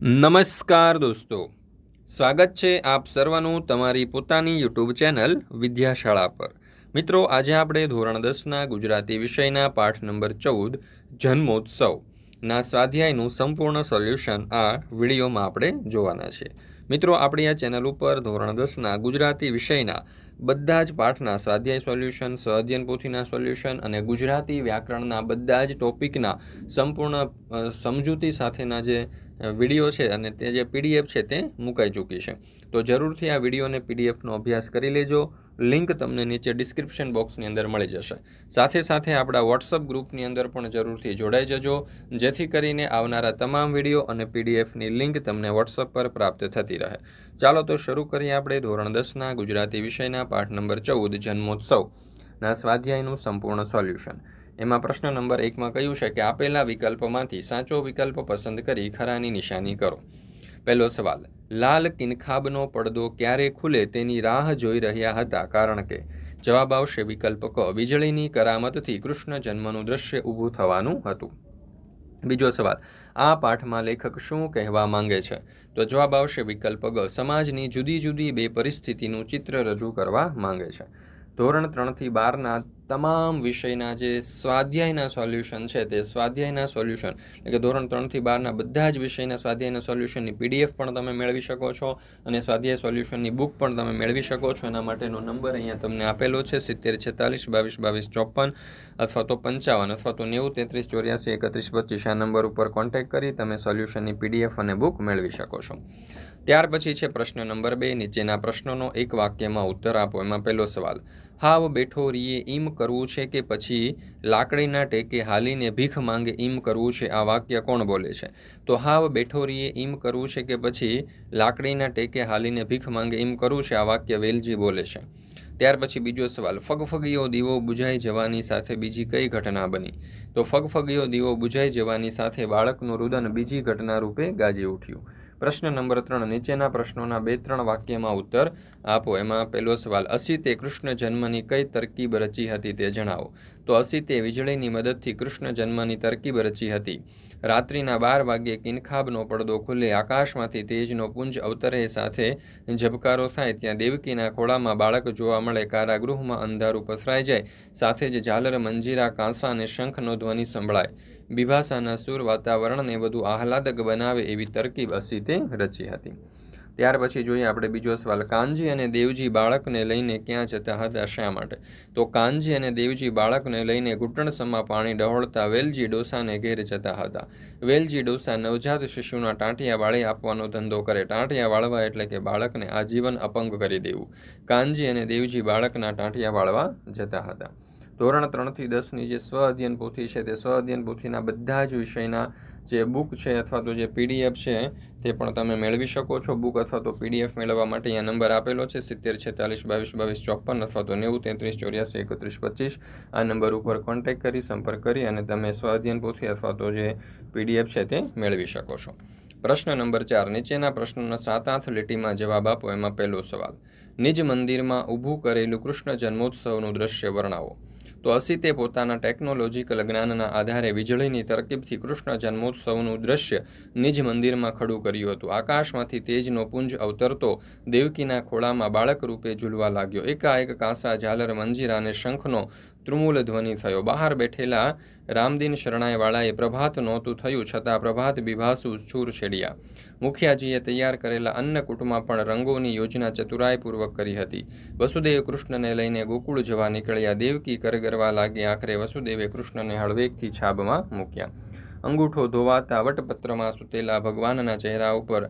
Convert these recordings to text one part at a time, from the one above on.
નમસ્કાર દોસ્તો. સ્વાગત છે આપ સર્વનું તમારી પોતાની યુટ્યુબ ચેનલ વિદ્યાશાળા પર. મિત્રો, આજે આપણે ધોરણ દસના ગુજરાતી વિષયના પાઠ નંબર ચૌદ જન્મોત્સવના સ્વાધ્યાયનું સંપૂર્ણ સોલ્યુશન આ વિડીયોમાં આપણે જોવાના છે. મિત્રો, આપણી આ ચેનલ ઉપર ધોરણ દસના ગુજરાતી વિષયના બધા જ પાઠના સ્વાધ્યાય સોલ્યુશન સ્વાધ્યન પોથીના સોલ્યુશન અને ગુજરાતી વ્યાકરણના બધા જ ટોપિકના સંપૂર્ણ સમજૂતી સાથેના જે વીડિયો છે અને તે જે પીડીએફ છે તે મુકાઈ ચૂકી છે. તો જરૂરથી આ વિડીયોને પીડીએફનો અભ્યાસ કરી લેજો. લિંક તમને નીચે ડિસ્ક્રિપ્શન બોક્સની અંદર મળી જશે. સાથે સાથે આપણા વોટ્સઅપ ગ્રુપની અંદર પણ જરૂરથી જોડાઈ જજો. જેથી કરીને આવનારા તમામ વીડિયો અને પીડીએફની લિંક તમને વોટ્સઅપ પર પ્રાપ્ત થતી રહે. ચાલો તો શરૂ કરીએ આપણે ધોરણ દસના ગુજરાતી વિષયના પાઠ નંબર ચૌદ જન્મોત્સવના સ્વાધ્યાયનું સંપૂર્ણ સોલ્યુશન. એમાં પ્રશ્ન નંબર એકમાં કહ્યું છે કે આપેલા વિકલ્પમાંથી સાચો વિકલ્પ પસંદ કરી ખરાની નિશાની કરો. પહેલો સવાલ, લાલ કિનખાબનો પડદો ક્યારે ખુલે તેની રાહ જોઈ રહ્યા હતા? કારણ કે જવાબ આવશે વિકલ્પ ક, વીજળીની કરામતથી કૃષ્ણ જન્મનું દ્રશ્ય ઊભું થવાનું હતું. બીજો સવાલ, આ પાઠમાં લેખક શું કહેવા માંગે છે? તો જવાબ આવશે વિકલ્પ ગ, સમાજની જુદી જુદી બે પરિસ્થિતિનું ચિત્ર રજૂ કરવા માંગે છે. ધોરણ ત્રણથી બારના તમામ વિષયના જે સ્વાધ્યાયના સોલ્યુશન છે તે સ્વાધ્યાયના સોલ્યુશન એટલે કે ધોરણ ત્રણથી બારના બધા જ વિષયના સ્વાધ્યાયના સોલ્યુશનની પીડીએફ પણ તમે મેળવી શકો છો અને સ્વાધ્યાય સોલ્યુશનની બુક પણ તમે મેળવી શકો છો. એના માટેનો નંબર અહીંયા તમને આપેલો છે, સિત્તેર છેતાલીસ, બાવીસ બાવીસ, ચોપન અથવા તો પંચાવન અથવા તો નેવું, તેત્રીસ, ચોર્યાસી, એકત્રીસ, પચીસ આ નંબર ઉપર કોન્ટેક્ટ કરી તમે સોલ્યુશનની પીડીએફ અને બુક મેળવી શકો છો. ત્યાર પછી છે પ્રશ્ન નંબર બે. નીચેના પ્રશ્નોનો એક વાક્યમાં ઉત્તર આપો. એમાં પહેલો સવાલ હાવ બેઠો રીએ ઈમ કરવું છે કે પછી લાકડીના ટેકે હાલીને ભીખ માંગે ઈમ કરવું છે? આ વાક્ય કોણ બોલે છે? તો હાવ બેઠો રીએ ઈમ કરવું છે કે પછી લાકડીના ટેકે હાલીને ભીખ માંગે ઈમ કરવું છે? આ વાક્ય વેલજી બોલે છે. ત્યાર પછી બીજો સવાલ, ફગફગીયો દીવો બુઝાઈ જવાની સાથે બીજી કઈ ઘટના બની? તો ફગફગીયો દીવો બુઝાઈ જવાની સાથે બાળકનું રુદન બીજી ઘટના રૂપે ગાજી ઉઠ્યું. પ્રશ્ન નંબર ત્રણ, નીચેના પ્રશ્નોના બે ત્રણ વાક્યમાં ઉત્તર આપો. એમાં પહેલો સવાલ અસિતે કૃષ્ણ જન્મની કઈ તરકીબ રચી હતી તે જણાવો. તો અસિતે વીજળીની મદદથી કૃષ્ણ જન્મની તરકીબ રચી હતી. રાત્રિના બાર વાગ્યે કિનખાબનો પડદો ખુલે, આકાશમાંથી તેજનો પુંજ અવતરે સાથે ઝબકારો થાય, ત્યાં દેવકીના ખોળામાં બાળક જોવા મળે, કારાગૃહમાં અંધારું પથરાઈ જાય, સાથે જ ઝાલર, મંજીરા, કાંસા અને શંખનો ધ્વનિ સંભળાય. બિભાસાના સુર વાતાવરણને વધુ આહલાદક બનાવે એવી તરકીબ અસીતે રચી હતી. ત્યાર પછી જોઈએ આપણે બીજો સવાલ, કાનજી અને દેવજી બાળકને લઈને ક્યાં જતા હતા, શા માટે? તો કાનજી અને દેવજી બાળકને લઈને ઘૂંટણસમાં પાણી ડહોળતા વેલજી ડોસાને ઘેર જતા હતા. વેલજી ડોસા નવજાત શિશુના ટાંટિયા વાળી આપવાનો ધંધો કરે. ટાંટિયા વાળવા એટલે કે બાળકને આજીવન અપંગ કરી દેવું. કાનજી અને દેવજી બાળકના ટાંટિયા વાળવા જતા હતા. ધોરણ ત્રણથી દસની જે સ્વ અધ્યયન પોથી છે, તે સ્વ અધ્યયન પોથીના બધા જ વિષયના જે બુક છે અથવા તો જે પીડીએફ છે, તે પણ તમે મેળવી શકો છો. બુક અથવા તો પીડીએફ મેળવવા માટે અહીંયા નંબર આપેલો છે, સિત્તેર, છેતાલીસ, બાવીસ બાવીસ, ચોપન અથવા તો નેવું, તેત્રીસ, ચોર્યાસી, એકત્રીસ, પચીસ. આ નંબર ઉપર કોન્ટેક્ટ કરી, સંપર્ક કરી અને તમે સ્વ અધ્યયન પોથી અથવા તો જે પીડીએફ છે તે મેળવી શકો છો. પ્રશ્ન નંબર ચાર, નીચેના પ્રશ્નોના સાત આઠ લીટીમાં જવાબ આપો, એમાં પહેલો સવાલ. નિજ મંદિરમાં ઊભું કરેલું કૃષ્ણ જન્મોત્સવનું દ્રશ્ય વર્ણવો. તો અસિતે પોતાના ટેકનોલોજીકલ જ્ઞાનના આધારે વીજળીની તરકીબથી કૃષ્ણ જન્મોત્સવનું દ્રશ્ય નિજ મંદિરમાં ખડું કર્યું હતું. આકાશમાંથી તેજનો પુંજ અવતરતો દેવકીના ખોળામાં બાળક રૂપે ઝૂલવા લાગ્યો. એકાએક કાંસા ઝાલર મંજીરા અને શંખનો ત્રુમૂલ ધ્વનિ થયો બહાર બેઠેલા રામદીન શરણાઈવાળાએ પ્રભાત નહોતું થયું છતાં પ્રભાત બિભાસુ છૂર છેડ્યા. મુખિયાજીએ તૈયાર કરેલા અન્નકૂટમાં પણ રંગોની યોજના ચતુરાઈપૂર્વક કરી હતી. વસુદેવ કૃષ્ણને લઈને ગોકુળ જવા નીકળ્યા દેવકી કરગરવા લાગી આખરે વસુદેવે કૃષ્ણને હળવેકથી છાબમાં મૂક્યા. અંગૂઠો ધોવાતા વટપત્રમાં સૂતેલા ભગવાનના ચહેરા ઉપર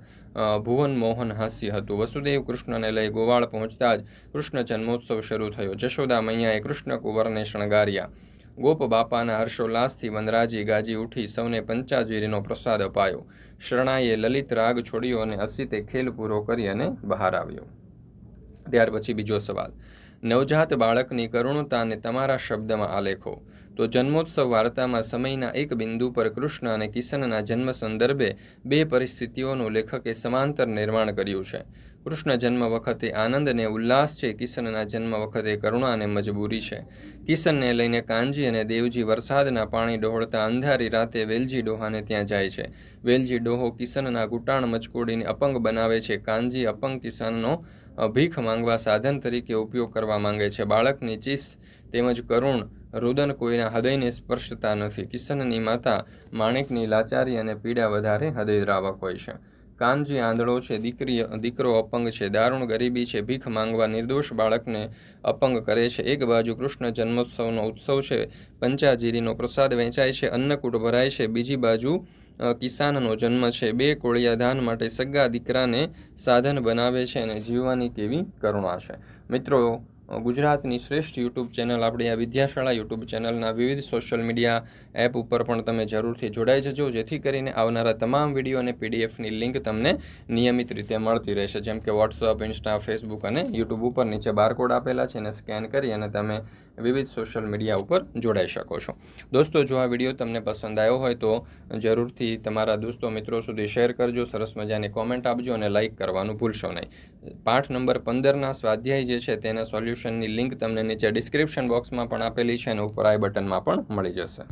ભુવન મોહન હાસ્ય હતું. વસુદેવ કૃષ્ણને લઈ ગોવાળ પહોંચતા જ કૃષ્ણ જન્મોત્સવ શરૂ થયો. જશોદા મૈયાએ કૃષ્ણ કુંવરને શણગાર્યા. ગોપ બાપાના હર્ષોલ્લાસથી વનરાજી ગાજી ઉઠી સૌને પંચાજીરીનો પ્રસાદ અપાયો. શરણાઈએ લલિત રાગ છોડ્યો અને અસિતે ખેલ પૂરો કરી અને બહાર આવ્યો. ત્યાર પછી બીજો સવાલ. નવજાત બાળકની કરુણતાને તમારા શબ્દમાં આલેખો. તો જન્મોત્સવ વાર્તામાં સમયના એક બિંદુ પર કૃષ્ણ અને કિશનના જન્મ સંદર્ભે બે પરિસ્થિતિઓનું લેખકે સમાંતર નિર્માણ કર્યું છે. કૃષ્ણ જન્મ વખતે આનંદ અને ઉલ્લાસ છે, કિશનના જન્મ વખતે કરુણા અને મજબૂરી છે. કિશનને લઈને કાનજી અને દેવજી વરસાદના પાણી ડહોળતા અંધારી રાતે વેલજી ડોહાને ત્યાં જાય છે. વેલજી ડોહો કિશનના ઘૂંટાણ મચકોડીને અપંગ બનાવે છે. કાનજી અપંગ કિશનનો ભીખ માંગવા સાધન તરીકે ઉપયોગ કરવા માંગે છે. બાળકની ચીસ તેમજ કરુણ રુદન કોઈના હૃદયને સ્પર્શતા નથી. કિશનની માતા માણેકની લાચારી અને પીડા વધારે હૃદયદ્રાવક હોય છે. કાનજી આંધળો છે દીકરી દીકરો અપંગ છે. દારૂણ ગરીબી છે, ભીખ માંગવા નિર્દોષ બાળકને અપંગ કરે છે. એક બાજુ કૃષ્ણ જન્મોત્સવનો ઉત્સવ છે, પંચાજીરીનો પ્રસાદ વેચાય છે, અન્નકૂટ ભરાય છે. બીજી બાજુ કિસાનનો જન્મ છે. બે કોળિયા ધાન માટે સગા દીકરાને સાધન બનાવે છે અને જીવવાની કેવી કરુણા છે. મિત્રો ગુજરાતની શ્રેષ્ઠ યુટ્યુબ ચેનલ આપણી આ વિદ્યાશાળા યુટ્યુબ ચેનલના વિવિધ સોશિયલ મીડિયા એપ ઉપર પણ તમે જરૂરથી જોડાઈ જજો. જેથી કરીને આવનારા તમામ વીડિયો અને પીડીએફની લિંક તમને નિયમિત રીતે મળતી રહેશે. જેમ કે વોટ્સઅપ, ઇન્સ્ટા, ફેસબુક અને યુટ્યુબ ઉપર નીચે બારકોડ આપેલા છે. એને સ્કેન કરી અને તમે વિવિધ સોશિયલ મીડિયા ઉપર જોડાઈ શકો છો. દોસ્તો, જો આ વીડિયો તમને પસંદ આવ્યો હોય તો જરૂરથી તમારા દોસ્તો, મિત્રો સુધી શેર કરજો, સરસ મજાની કોમેન્ટ આપજો અને લાઇક કરવાનું ભૂલશો નહીં. પાઠ નંબર પંદરના સ્વાધ્યાય જે છે તેના સોલ્યુશનની લિંક તમને નીચે ડિસ્ક્રિપ્શન બોક્સમાં પણ આપેલી છે અને ઉપર આઈ બટનમાં પણ મળી જશે.